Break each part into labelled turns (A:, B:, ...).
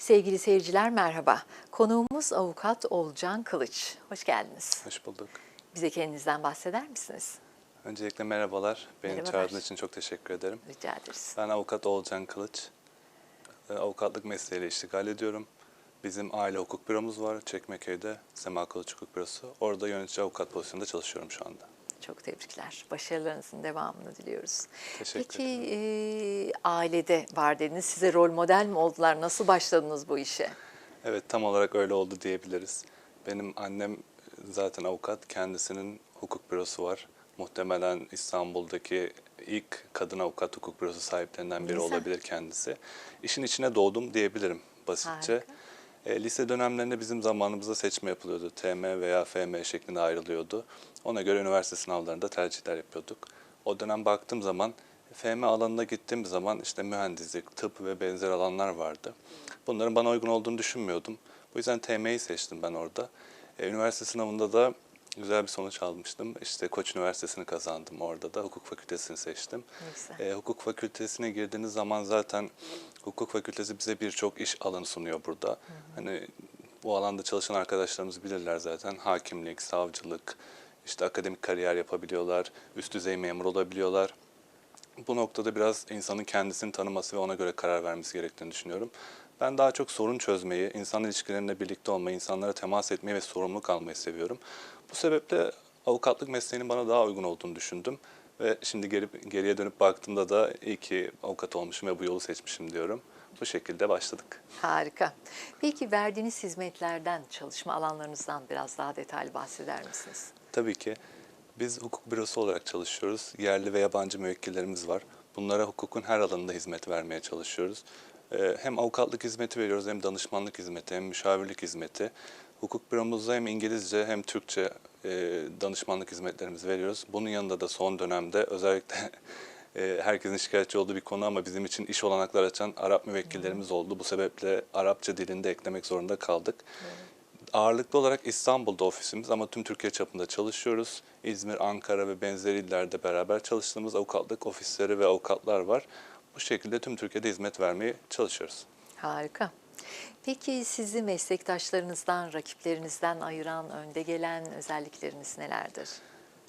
A: Sevgili seyirciler merhaba. Konuğumuz avukat Olcan Kılıç. Hoş geldiniz.
B: Hoş bulduk.
A: Bize kendinizden bahseder misiniz?
B: Öncelikle merhabalar. Beni
A: Merhabalar.
B: çağırdığınız için çok teşekkür ederim.
A: Rica ederiz.
B: Ben avukat Olcan Kılıç. Ee, Avukatlık mesleğiyle iştigal ediyorum. Bizim aile hukuk büromuz var Çekmeköy'de. Sema Kılıç Hukuk Bürosu. Orada yönetici avukat pozisyonunda çalışıyorum şu anda.
A: Çok tebrikler. Başarılarınızın devamını diliyoruz.
B: Teşekkür
A: Peki e, ailede var dediniz. Size rol model mi oldular? Nasıl başladınız bu işe?
B: Evet tam olarak öyle oldu diyebiliriz. Benim annem zaten avukat. Kendisinin hukuk bürosu var. Muhtemelen İstanbul'daki ilk kadın avukat hukuk bürosu sahiplerinden biri
A: Güzel.
B: olabilir kendisi. İşin içine doğdum diyebilirim basitçe.
A: Harika.
B: E, lise dönemlerinde bizim zamanımızda seçme yapılıyordu. TM veya FM şeklinde ayrılıyordu. Ona göre üniversite sınavlarında tercihler yapıyorduk. O dönem baktığım zaman FM alanına gittiğim zaman işte mühendislik, tıp ve benzer alanlar vardı. Bunların bana uygun olduğunu düşünmüyordum. Bu yüzden TM'yi seçtim ben orada. E, üniversite sınavında da güzel bir sonuç almıştım. İşte Koç Üniversitesi'ni kazandım orada da. Hukuk fakültesini seçtim.
A: Güzel.
B: E, hukuk fakültesine girdiğiniz zaman zaten hukuk fakültesi bize birçok iş alanı sunuyor burada. Hani bu alanda çalışan arkadaşlarımız bilirler zaten. Hakimlik, savcılık, işte akademik kariyer yapabiliyorlar, üst düzey memur olabiliyorlar. Bu noktada biraz insanın kendisini tanıması ve ona göre karar vermesi gerektiğini düşünüyorum. Ben daha çok sorun çözmeyi, insan ilişkilerinde birlikte olmayı, insanlara temas etmeyi ve sorumluluk almayı seviyorum. Bu sebeple avukatlık mesleğinin bana daha uygun olduğunu düşündüm. Ve şimdi geri, geriye dönüp baktığımda da iyi ki avukat olmuşum ve bu yolu seçmişim diyorum. Bu şekilde başladık.
A: Harika. Peki verdiğiniz hizmetlerden, çalışma alanlarınızdan biraz daha detaylı bahseder misiniz?
B: Tabii ki biz hukuk bürosu olarak çalışıyoruz. Yerli ve yabancı müvekkillerimiz var. Bunlara hukukun her alanında hizmet vermeye çalışıyoruz. Ee, Hem avukatlık hizmeti veriyoruz hem danışmanlık hizmeti hem müşavirlik hizmeti. Hukuk büromuzda hem İngilizce hem Türkçe e, danışmanlık hizmetlerimizi veriyoruz. Bunun yanında da son dönemde özellikle e, herkesin şikayetçi olduğu bir konu ama bizim için iş olanaklar açan Arap müvekkillerimiz oldu. Bu sebeple Arapça dilinde eklemek zorunda kaldık. Ağırlıklı olarak İstanbul'da ofisimiz ama tüm Türkiye çapında çalışıyoruz. İzmir, Ankara ve benzeri illerde beraber çalıştığımız avukatlık ofisleri ve avukatlar var. Bu şekilde tüm Türkiye'de hizmet vermeye çalışıyoruz.
A: Harika. Peki sizi meslektaşlarınızdan, rakiplerinizden ayıran, önde gelen özellikleriniz nelerdir?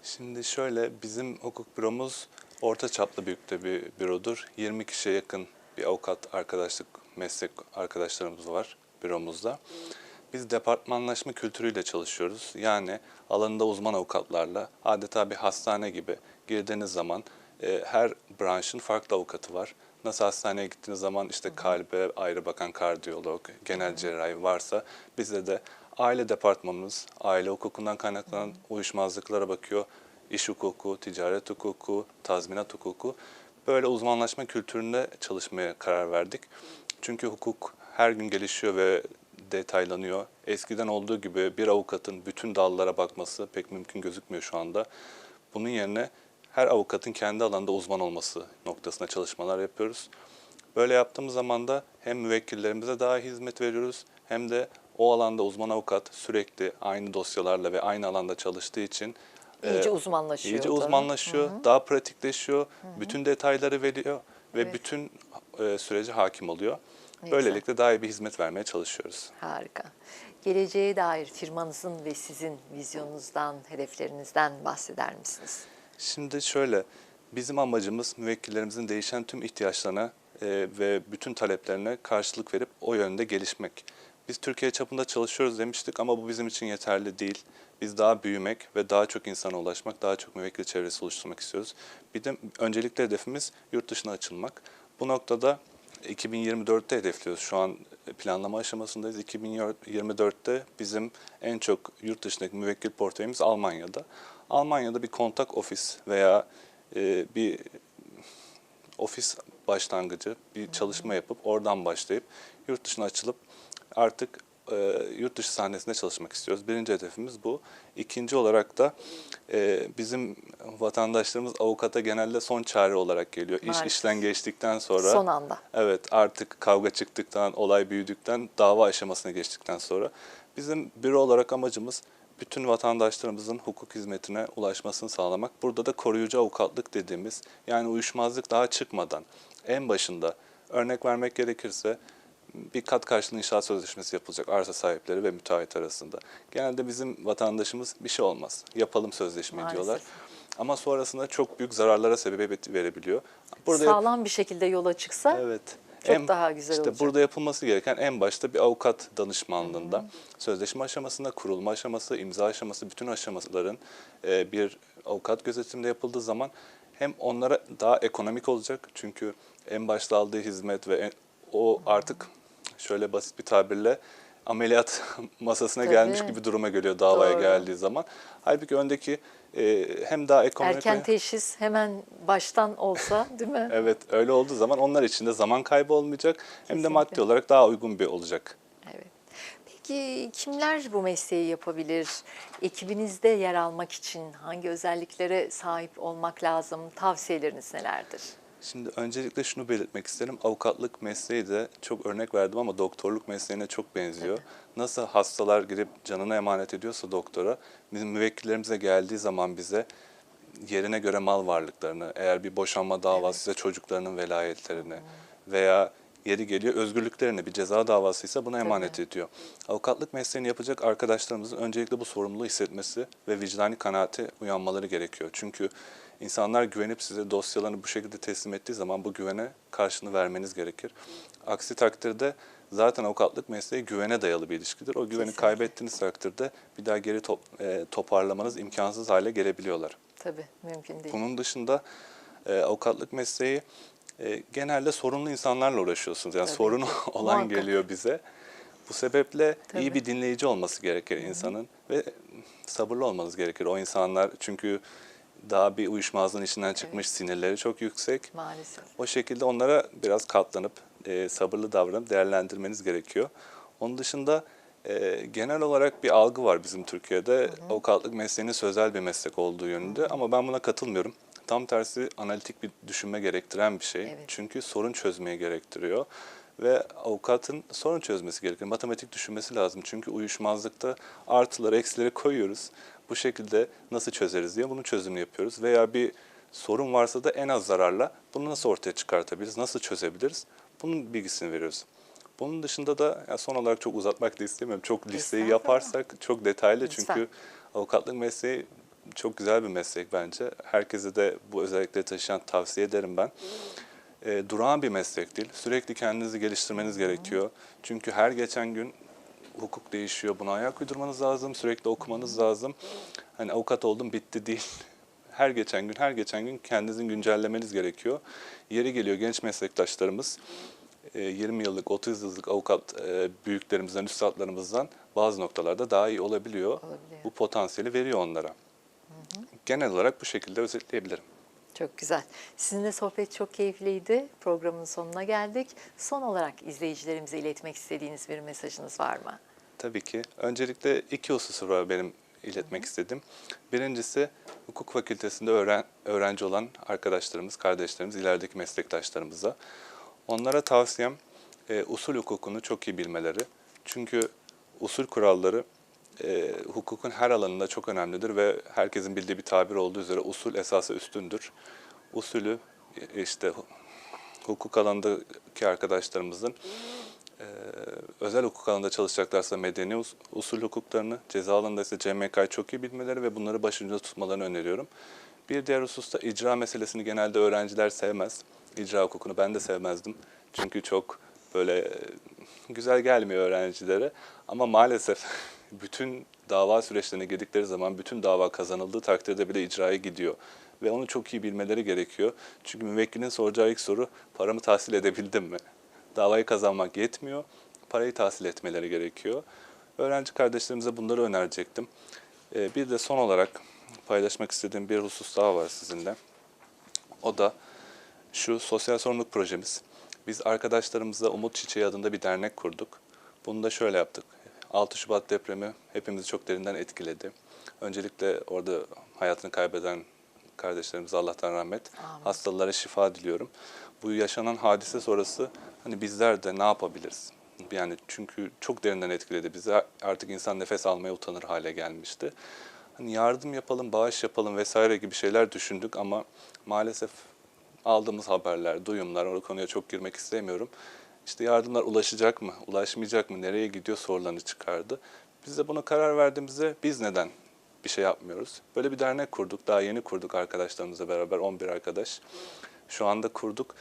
B: Şimdi şöyle bizim hukuk büromuz orta çaplı büyükte bir bürodur. 20 kişiye yakın bir avukat arkadaşlık, meslek arkadaşlarımız var büromuzda. Biz departmanlaşma kültürüyle çalışıyoruz. Yani alanında uzman avukatlarla adeta bir hastane gibi girdiğiniz zaman e, her branşın farklı avukatı var. Nasıl hastaneye gittiğiniz zaman işte kalbe ayrı bakan kardiyolog, genel cerrahi varsa bizde de aile departmanımız aile hukukundan kaynaklanan uyuşmazlıklara bakıyor. İş hukuku, ticaret hukuku, tazminat hukuku. Böyle uzmanlaşma kültüründe çalışmaya karar verdik. Çünkü hukuk her gün gelişiyor ve detaylanıyor. Eskiden olduğu gibi bir avukatın bütün dallara bakması pek mümkün gözükmüyor şu anda. Bunun yerine her avukatın kendi alanda uzman olması noktasına çalışmalar yapıyoruz. Böyle yaptığımız zaman da hem müvekkillerimize daha hizmet veriyoruz hem de o alanda uzman avukat sürekli aynı dosyalarla ve aynı alanda çalıştığı için
A: İyice
B: e,
A: uzmanlaşıyor.
B: iyice uzmanlaşıyor, daha pratikleşiyor, bütün detayları veriyor ve
A: Evet.
B: bütün e, sürece hakim oluyor.
A: Ne güzel.
B: Böylelikle daha iyi bir hizmet vermeye çalışıyoruz.
A: Harika. Geleceğe dair firmanızın ve sizin vizyonunuzdan, hedeflerinizden bahseder misiniz?
B: Şimdi şöyle, bizim amacımız müvekkillerimizin değişen tüm ihtiyaçlarına e, ve bütün taleplerine karşılık verip o yönde gelişmek. Biz Türkiye çapında çalışıyoruz demiştik ama bu bizim için yeterli değil. Biz daha büyümek ve daha çok insana ulaşmak, daha çok müvekkil çevresi oluşturmak istiyoruz. Bir de öncelikli hedefimiz yurt dışına açılmak. Bu noktada 2024'te hedefliyoruz. Şu an planlama aşamasındayız. 2024'te bizim en çok yurt dışındaki müvekkil portföyümüz Almanya'da. Almanya'da bir kontak ofis veya e, bir ofis başlangıcı, bir çalışma yapıp oradan başlayıp yurt dışına açılıp artık e, yurt dışı sahnesinde çalışmak istiyoruz. Birinci hedefimiz bu. İkinci olarak da e, bizim vatandaşlarımız avukata genelde son çare olarak geliyor. İş
A: Maalesef.
B: işten geçtikten sonra
A: Son anda.
B: Evet artık kavga çıktıktan, olay büyüdükten, dava aşamasına geçtikten sonra bizim büro olarak amacımız bütün vatandaşlarımızın hukuk hizmetine ulaşmasını sağlamak. Burada da koruyucu avukatlık dediğimiz yani uyuşmazlık daha çıkmadan en başında örnek vermek gerekirse bir kat karşılığı inşaat sözleşmesi yapılacak arsa sahipleri ve müteahhit arasında. Genelde bizim vatandaşımız bir şey olmaz. Yapalım sözleşmeyi
A: Maalesef.
B: diyorlar. Ama sonrasında çok büyük zararlara sebebiyet verebiliyor. Burada
A: Sağlam bir şekilde yola çıksa
B: Evet.
A: Çok daha güzel
B: işte
A: olacak.
B: burada yapılması gereken en başta bir avukat danışmanlığında sözleşme aşamasında, kurulma aşaması, imza aşaması, bütün aşamaların e, bir avukat gözetiminde yapıldığı zaman hem onlara daha ekonomik olacak çünkü en başta aldığı hizmet ve en- o artık şöyle basit bir tabirle ameliyat masasına
A: Tabii.
B: gelmiş gibi duruma geliyor davaya
A: Doğru.
B: geldiği zaman. Halbuki öndeki e, hem daha ekonomik
A: erken teşhis hemen baştan olsa değil mi?
B: Evet öyle olduğu zaman onlar için de zaman kaybı olmayacak hem de
A: Kesinlikle.
B: maddi olarak daha uygun bir olacak.
A: Evet. Peki kimler bu mesleği yapabilir? Ekibinizde yer almak için hangi özelliklere sahip olmak lazım? Tavsiyeleriniz nelerdir?
B: Şimdi öncelikle şunu belirtmek isterim. Avukatlık mesleği de çok örnek verdim ama doktorluk mesleğine çok benziyor. Nasıl hastalar girip canına emanet ediyorsa doktora, bizim müvekkillerimize geldiği zaman bize yerine göre mal varlıklarını, eğer bir boşanma davası ise çocuklarının velayetlerini veya yeri geliyor özgürlüklerini bir ceza davasıysa buna emanet ediyor. Avukatlık mesleğini yapacak arkadaşlarımızın öncelikle bu sorumluluğu hissetmesi ve vicdani kanaate uyanmaları gerekiyor. Çünkü insanlar güvenip size dosyalarını bu şekilde teslim ettiği zaman bu güvene karşını vermeniz gerekir. Aksi takdirde zaten avukatlık mesleği güvene dayalı bir ilişkidir. O güveni
A: Kesinlikle.
B: kaybettiğiniz takdirde bir daha geri top- e, toparlamanız imkansız hale gelebiliyorlar.
A: Tabii mümkün değil.
B: Bunun dışında e, avukatlık mesleği e, genelde sorunlu insanlarla uğraşıyorsunuz. Yani
A: Tabii
B: sorunu
A: ki.
B: olan
A: Muhakkak.
B: geliyor bize. Bu sebeple
A: Tabii.
B: iyi bir dinleyici olması gerekir insanın ve sabırlı olmanız gerekir. O insanlar çünkü daha bir uyuşmazlığın içinden çıkmış sinirleri çok yüksek.
A: Maalesef.
B: O şekilde onlara biraz katlanıp e, sabırlı davranıp değerlendirmeniz gerekiyor. Onun dışında e, genel olarak bir algı var bizim Türkiye'de. Avukatlık mesleğinin sözel bir meslek olduğu yönünde ama ben buna katılmıyorum. Tam tersi analitik bir düşünme gerektiren bir şey.
A: Evet.
B: Çünkü sorun çözmeyi gerektiriyor. Ve avukatın sorun çözmesi gerekir. Matematik düşünmesi lazım. Çünkü uyuşmazlıkta artıları, eksileri koyuyoruz. Bu şekilde nasıl çözeriz diye bunun çözümünü yapıyoruz. Veya bir sorun varsa da en az zararla bunu nasıl ortaya çıkartabiliriz, nasıl çözebiliriz? Bunun bilgisini veriyoruz. Bunun dışında da ya son olarak çok uzatmak da istemiyorum. Çok listeyi yaparsak çok detaylı
A: Lütfen.
B: çünkü avukatlık mesleği çok güzel bir meslek bence. Herkese de bu özellikleri taşıyan tavsiye ederim ben. E, durağan bir meslek değil. Sürekli kendinizi geliştirmeniz gerekiyor. Çünkü her geçen gün hukuk değişiyor. Buna ayak uydurmanız lazım. Sürekli okumanız lazım. Hani avukat oldum bitti değil. Her geçen gün, her geçen gün kendinizi güncellemeniz gerekiyor. Yeri geliyor genç meslektaşlarımız e, 20 yıllık, 30 yıllık avukat e, büyüklerimizden, üstadlarımızdan bazı noktalarda daha iyi olabiliyor.
A: Olabiliyor.
B: Bu potansiyeli veriyor onlara. Genel olarak bu şekilde özetleyebilirim.
A: Çok güzel. Sizinle sohbet çok keyifliydi. Programın sonuna geldik. Son olarak izleyicilerimize iletmek istediğiniz bir mesajınız var mı?
B: Tabii ki. Öncelikle iki hususu var benim iletmek istediğim. Birincisi hukuk fakültesinde öğren, öğrenci olan arkadaşlarımız, kardeşlerimiz, ilerideki meslektaşlarımıza. Onlara tavsiyem e, usul hukukunu çok iyi bilmeleri. Çünkü usul kuralları e, hukukun her alanında çok önemlidir ve herkesin bildiği bir tabir olduğu üzere usul esası üstündür. Usulü e, işte hu- hukuk alanındaki arkadaşlarımızın ee, özel hukuk alanında çalışacaklarsa medeni us- usul hukuklarını, ceza alanında ise CMK'yı çok iyi bilmeleri ve bunları başucunda tutmalarını öneriyorum. Bir diğer hususta icra meselesini genelde öğrenciler sevmez. İcra hukukunu ben de sevmezdim. Çünkü çok böyle e, güzel gelmiyor öğrencilere. Ama maalesef bütün dava süreçlerine girdikleri zaman bütün dava kazanıldığı takdirde bile icraya gidiyor. Ve onu çok iyi bilmeleri gerekiyor. Çünkü müvekkilin soracağı ilk soru paramı tahsil edebildim mi? Davayı kazanmak yetmiyor, parayı tahsil etmeleri gerekiyor. Öğrenci kardeşlerimize bunları önerecektim. Ee, Bir de son olarak paylaşmak istediğim bir husus daha var sizinle. O da şu sosyal sorumluluk projemiz. Biz arkadaşlarımızla Umut Çiçeği adında bir dernek kurduk. Bunu da şöyle yaptık. 6 Şubat depremi hepimizi çok derinden etkiledi. Öncelikle orada hayatını kaybeden kardeşlerimize Allah'tan rahmet,
A: Amin.
B: hastalara şifa diliyorum. Bu yaşanan hadise sonrası hani bizler de ne yapabiliriz? Yani çünkü çok derinden etkiledi bizi. Artık insan nefes almaya utanır hale gelmişti. Hani yardım yapalım, bağış yapalım vesaire gibi şeyler düşündük ama maalesef aldığımız haberler, duyumlar, o konuya çok girmek istemiyorum. İşte yardımlar ulaşacak mı, ulaşmayacak mı, nereye gidiyor sorularını çıkardı. Biz de buna karar verdiğimizde biz neden bir şey yapmıyoruz? Böyle bir dernek kurduk. Daha yeni kurduk arkadaşlarımızla beraber 11 arkadaş. Şu anda kurduk.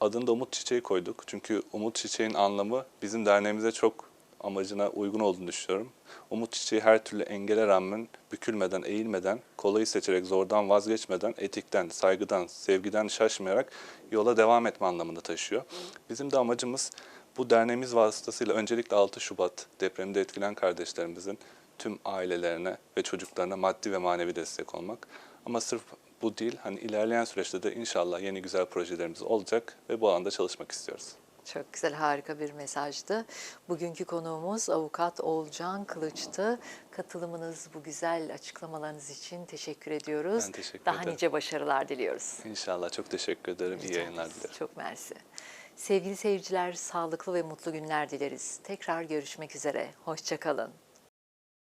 B: Adını da Umut Çiçeği koyduk. Çünkü Umut Çiçeği'nin anlamı bizim derneğimize çok amacına uygun olduğunu düşünüyorum. Umut Çiçeği her türlü engele rağmen bükülmeden, eğilmeden, kolayı seçerek, zordan vazgeçmeden, etikten, saygıdan, sevgiden şaşmayarak yola devam etme anlamında taşıyor. Bizim de amacımız bu derneğimiz vasıtasıyla öncelikle 6 Şubat depremde etkilen kardeşlerimizin tüm ailelerine ve çocuklarına maddi ve manevi destek olmak. Ama sırf bu değil, hani ilerleyen süreçte de inşallah yeni güzel projelerimiz olacak ve bu alanda çalışmak istiyoruz.
A: Çok güzel, harika bir mesajdı. Bugünkü konuğumuz avukat Oğulcan Kılıç'tı. Katılımınız, bu güzel açıklamalarınız için teşekkür ediyoruz.
B: Ben teşekkür
A: Daha
B: ederim.
A: nice başarılar diliyoruz.
B: İnşallah çok teşekkür ederim. İyi
A: Rica
B: yayınlar
A: ederiz.
B: dilerim.
A: Çok mersi. Sevgili seyirciler, sağlıklı ve mutlu günler dileriz. Tekrar görüşmek üzere. Hoşçakalın.